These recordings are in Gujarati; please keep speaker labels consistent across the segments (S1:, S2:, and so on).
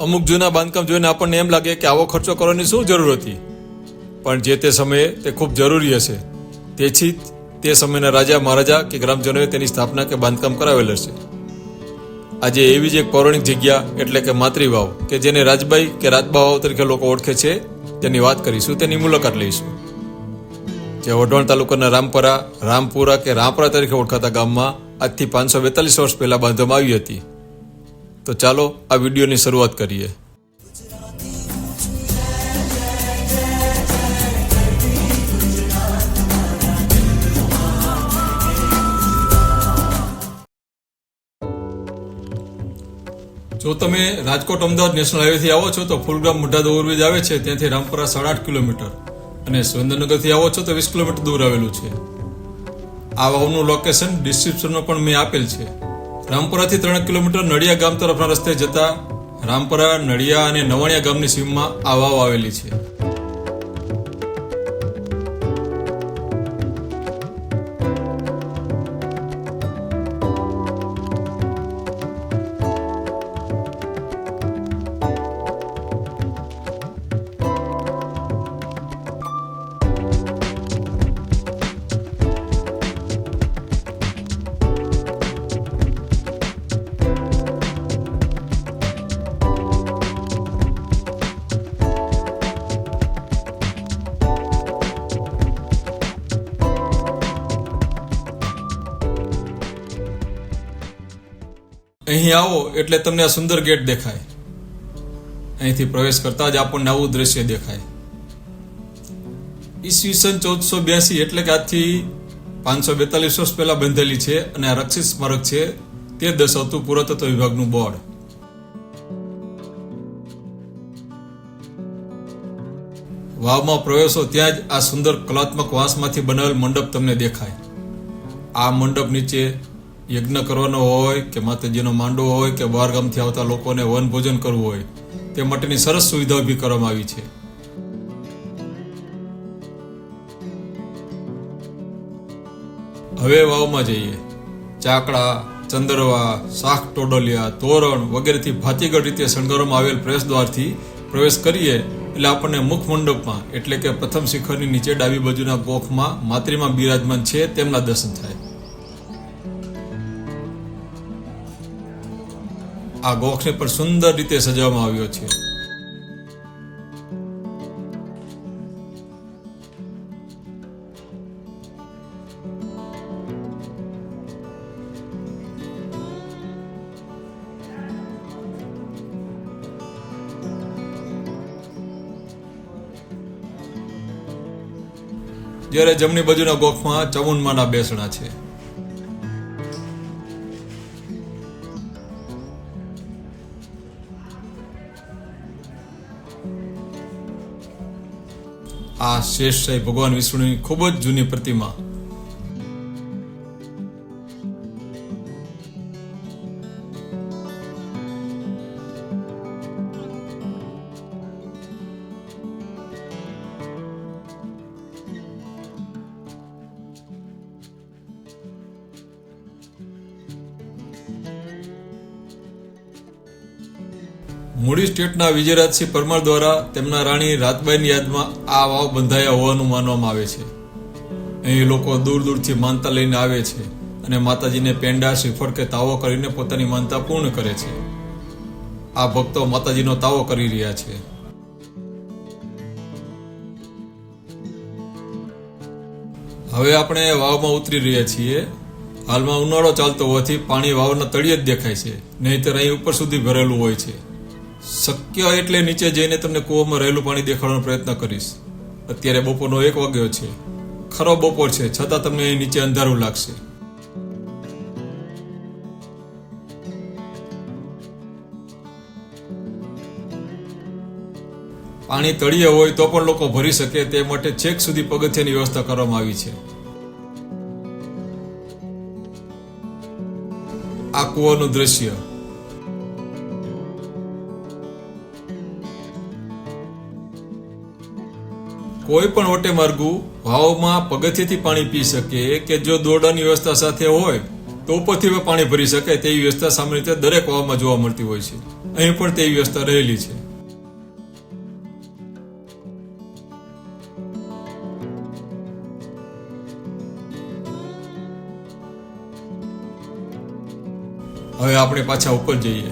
S1: અમુક જૂના બાંધકામ જોઈને આપણને એમ લાગે કે આવો ખર્ચો કરવાની શું જરૂર હતી? પણ જે તે સમયે તે ખૂબ જરૂરી હશે. તેથી તે સમયના રાજા મહારાજા કે ગ્રામજનોએ તેની સ્થાપના કે બાંધકામ કરાવેલ હશે. આજે એવી જ એક પૌરાણિક જગ્યા એટલે કે માતૃભાવ કે જેને રાજબાઈ કે રાજબાવાઓ તરીકે લોકો ઓળખે છે. તેની વાત કરીશું, તેની મુલાકાત લઈશું. જે વઢવાણ તાલુકાના રામપરા, રામપુરા કે રામપરા તરીકે ઓળખાતા ગામમાં આજથી પાંચસો બેતાલીસ વર્ષ પહેલા બાંધવામાં આવી હતી. તો ચાલો આ વિડીયોની શરૂઆત કરીએ. જો તમે રાજકોટ અમદાવાદ નેશનલ હાઈવેથી આવો છો તો ફૂલગામ મોઢા ઓવરબ્રિજ આવે છે, ત્યાંથી રામપુરા સાડા આઠ કિલોમીટર અને સુરેન્દ્રનગરથી આવો છો તો વીસ કિલોમીટર દૂર આવેલું છે. આ વાવનું લોકેશન ડિસ્ક્રિપ્શનમાં પણ મેં આપેલ છે. રામપુરાથી ત્રણ કિલોમીટર નડિયા ગામ તરફના રસ્તે જતા રામપુરા, નડિયા અને નવાણિયા ગામની સીમમાં આ આવેલી છે. અહીં આવો એટલે તમને આ સુંદર ગેટ દેખાય. અહીંથી પ્રવેશ કરતા જ આપણને આવું દ્રશ્ય દેખાય. ઈસવીસન ચૌદસો બ્યાસી એટલે કે આજથી પાંચસો બેતાલીસ વર્ષ પહેલા બંધેલી છે અને આ રક્ષિત સ્મારક છે તે દર્શાવતું પુરાતત્વ વિભાગનું બોર્ડ. વાવમાં પ્રવેશો ત્યાં જ આ સુંદર કલાત્મક વાંસમાંથી બનાવેલ મંડપ તમને દેખાય. આ મંડપ નીચે યજ્ઞ કરવાનો હોય કે માતાજીનો માંડવો હોય કે બહાર ગામથી આવતા લોકોને વન ભોજન કરવું હોય, તે માટેની સરસ સુવિધા ઊભી કરવામાં આવી છે. હવે વાવમાં જઈએ. ચાકડા, ચંદરવા શાખ ટોડલિયા, તોરણ વગેરેથી ભાતીગઢ રીતે શણગારવામાં આવેલ પ્રવેશદ્વારથી પ્રવેશ કરીએ એટલે આપણને મુખ મંડપમાં એટલે કે પ્રથમ શિખરની નીચે ડાબી બાજુના ગોખમાં માતૃમાં બિરાજમાન છે, તેમના દર્શન થાય. આ ગોખને પણ સુંદર રીતે સજાવવામાં આવ્યો છે. જ્યારે જમણી બાજુના ગોખમાં ચમુનમાના બેસણા છે. આ શેષશાહી ભગવાન વિષ્ણુની ખૂબ જ જૂની પ્રતિમા. મૂડી સ્ટેટના વિજયરાજસિંહ પરમાર દ્વારા તેમના રાણી રાતબાઈની યાદમાં આ વાવ બંધાયા હોવાનું માનવામાં આવે છે. અહીં લોકો દૂર દૂરથી માનતા લઈને આવે છે અને માતાજીને પેંડા, શ્રીફળ કે તાવો કરીને પોતાની માનતા પૂર્ણ કરે છે. આ ભક્તો માતાજીનો તાવો કરી રહ્યા છે. હવે આપણે વાવમાં ઉતરી રહ્યા છીએ. હાલમાં ઉનાળો ચાલતો હોવાથી પાણી વાવના તળિયે જ દેખાય છે. નહીંતર અહીં ઉપર સુધી ભરેલું હોય છે. શક્ય એટલે નીચે જઈને તમને કૂવામાં રહેલું પાણી દેખાડવાનો પ્રયત્ન કરીશ. અત્યારે બપોરનો એક વાગ્યો છે. ખરો બપોર છે, છતાં તમને નીચે અંધારું લાગશે. પાણી તળિયે હોય તો પણ લોકો ભરી શકે, તે માટે છેક સુધી પગથિયાની વ્યવસ્થા કરવામાં આવી છે. આ કૂવાનું દ્રશ્ય. કોઈ પણ ઓટે માર્ગુ વાવમાં પગથિયાથી પાણી પી શકે કે જો દોરડાની વ્યવસ્થા સાથે હોય તો ઉપરથી પાણી ભરી શકે તેવી વ્યવસ્થા સામાન્ય રીતે દરેક વાવમાં જોવા મળતી હોય છે. અહીં પણ તેવી વ્યવસ્થા રહેલી છે. હવે આપણે પાછા ઉપર જઈએ.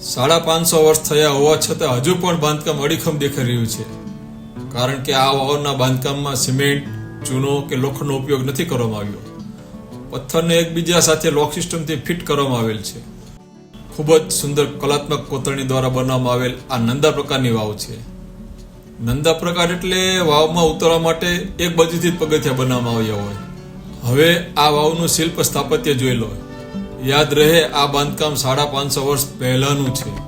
S1: સાડા પાંચસો વર્ષ થયા હોવા છતાં હજુ પણ બાંધકામ અડીખમ દેખાઈ રહ્યું છે. કારણ કે આ વાવના બાંધકામમાં સિમેન્ટ, ચૂનો કે લોખંડનો ઉપયોગ નથી કરવામાં આવ્યો. પથ્થરને એકબીજા સાથે લોક સિસ્ટમથી ફિટ કરવામાં આવેલ છે. ખૂબ જ સુંદર કલાત્મક કોતરણી દ્વારા બનાવવામાં આવેલ આ નંદા પ્રકારની વાવ છે. નંદા પ્રકાર એટલે વાવમાં ઉતરવા માટે એક બાજુથી જ પગથિયા બનાવવામાં આવ્યા હોય. હવે આ વાવનું શિલ્પ સ્થાપત્ય જોઈ લો યાદ રહે આ બાંધકામ સાડા પાંચસો વર્ષ પહેલાનું છે.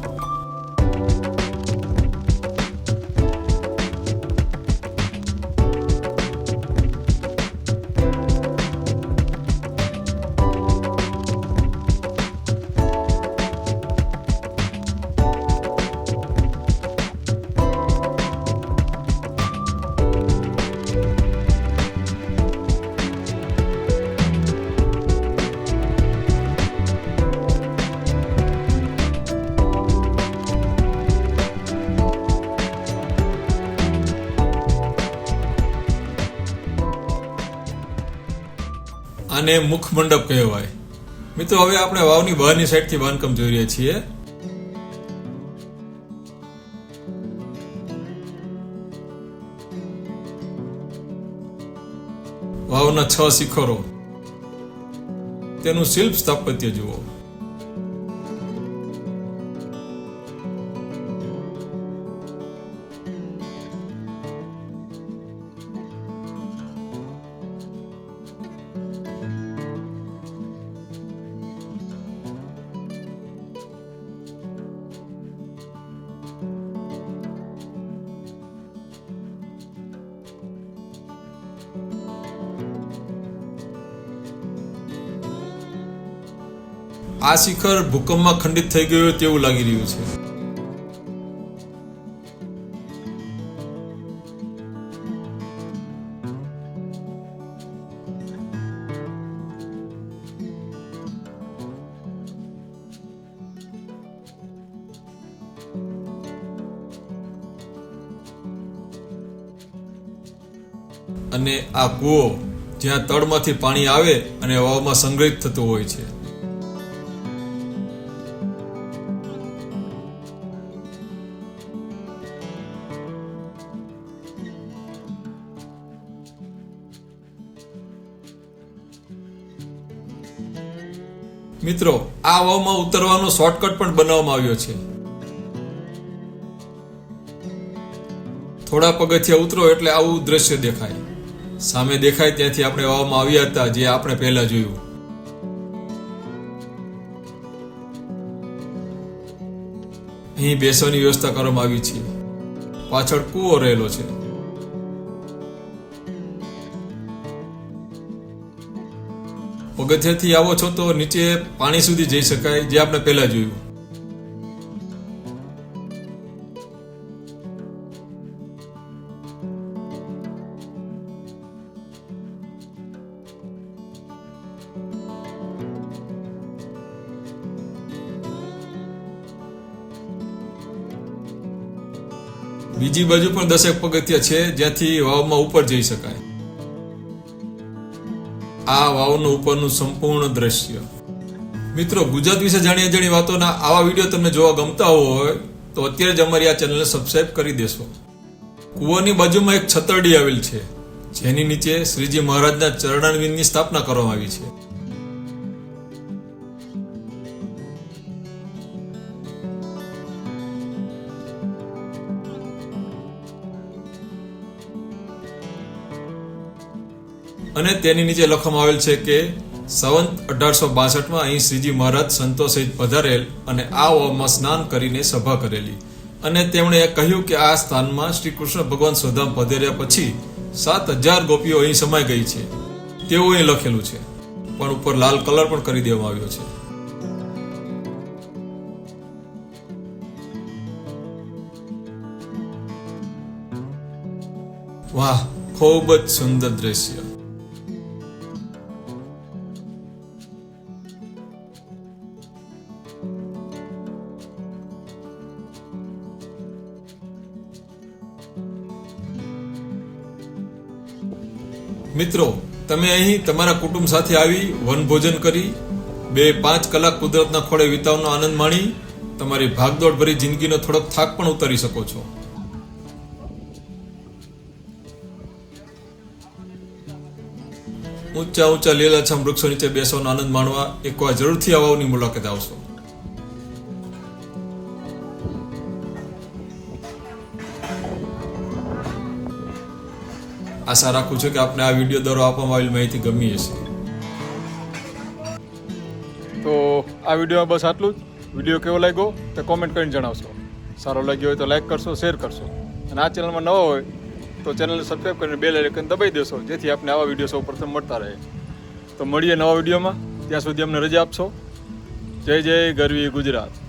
S1: આને મુખ મંડપ કહેવાય. મિત્રો, હવે આપણે વાવની બહારની સાઈડથી બાંધકામ જોઈ રહ્યા છીએ. વાવના છ શિખરો. તેનું શિલ્પ સ્થાપત્ય જુઓ. આ શિખર ભૂકંપમાં ખંડિત થઈ ગયું તેવું લાગી રહ્યું છે. અને આ કૂવો જ્યાં તળમાંથી પાણી આવે અને વાવમાં સંગ્રહિત થતું હોય છે. મિત્રો, આ વાવમાં ઉતરવાનો શોર્ટકટ પણ બનાવવામાં આવ્યો છે. થોડા પગથિયા ઉતરો એટલે આવું દ્રશ્ય દેખાય. સામે દેખાય ત્યાંથી આપણે વાવમાં આવ્યા હતા, જે આપણે પહેલા જોયું. અહીં બેસવાની વ્યવસ્થા કરવામાં આવી છે. પાછળ કૂવો રહેલો છે. પગથિયાથી આવો છો તો નીચે પાણી સુધી જઈ શકાય, જે આપણે પહેલા જોયું. બીજી બાજુ પણ દસેક પગથિયા છે, જ્યાંથી વાવમાં ઉપર જઈ શકાય. આ વાવનું ઉપરનું સંપૂર્ણ દ્રશ્ય. મિત્રો, ગુજરાત વિશે જાણી અજાણી વાતોના આવા વીડિયો તમને જોવા ગમતા હોય, તો અત્યારે જ અમારી આ ચેનલને સબસ્ક્રાઇબ કરી દેશો. કૂવાની બાજુમાં એક છતરડી આવેલ છે, જેની નીચે શ્રીજી મહારાજના ચરણારવિંદની સ્થાપના કરવામાં આવી છે. અને તેની નીચે લખવામાં આવેલ છે કે સંવંત અઢારસો બાસઠમાં અહીં શ્રીજી મહારાજ સંતો સહિત પધારેલ અને આ ઓમાં સ્નાન કરીને સભા કરેલી. અને તેમણે કહ્યું કે આ સ્થાનમાં શ્રી કૃષ્ણ ભગવાન સ્વધામ પધાર્યા પછી સાત હજાર ગોપીઓ અહીં સમાઈ ગઈ છે. તેવું અહીં લખેલું છે. પણ ઉપર લાલ કલર પણ કરી દેવામાં આવ્યો છે. વાહ, ખૂબ જ સુંદર દ્રશ્ય. મિત્રો, તમે અહીં તમારા કુટુંબ સાથે આવી વનભોજન કરી, બે પાંચ કલાક કુદરતના ખોળે વિતાવવાનો આનંદ માણી, તમારી ભાગદોડ ભરી જિંદગીનો થોડોક થાક પણ ઉતારી શકો છો. ઊંચા ઊંચા લીલાછમ વૃક્ષો નીચે બેસવાનો આનંદ માણવા, એકવાર જરૂરથી આવવાની મુલાકાત આવશો. આશા રાખું છું કે આપને આ વીડિયો દ્વારા આપવામાં આવેલી માહિતી ગમી હશે.
S2: તો આ વિડીયોમાં બસ આટલું જ. વીડિયો કેવો લાગ્યો તો કોમેન્ટ કરીને જણાવશો. સારો લાગ્યો હોય તો લાઈક કરશો શેર કરશો. અને આ ચેનલમાં નવા હોય તો ચેનલને સબસ્ક્રાઈબ કરીને બેલ આઇકન દબાઈ દેશો, જેથી આપને આવા વીડિયો સૌ પ્રથમ મળતા રહે. તો મળીએ નવા વિડીયોમાં. ત્યાં સુધી અમને રજા આપશો. જય જય ગરવી ગુજરાત.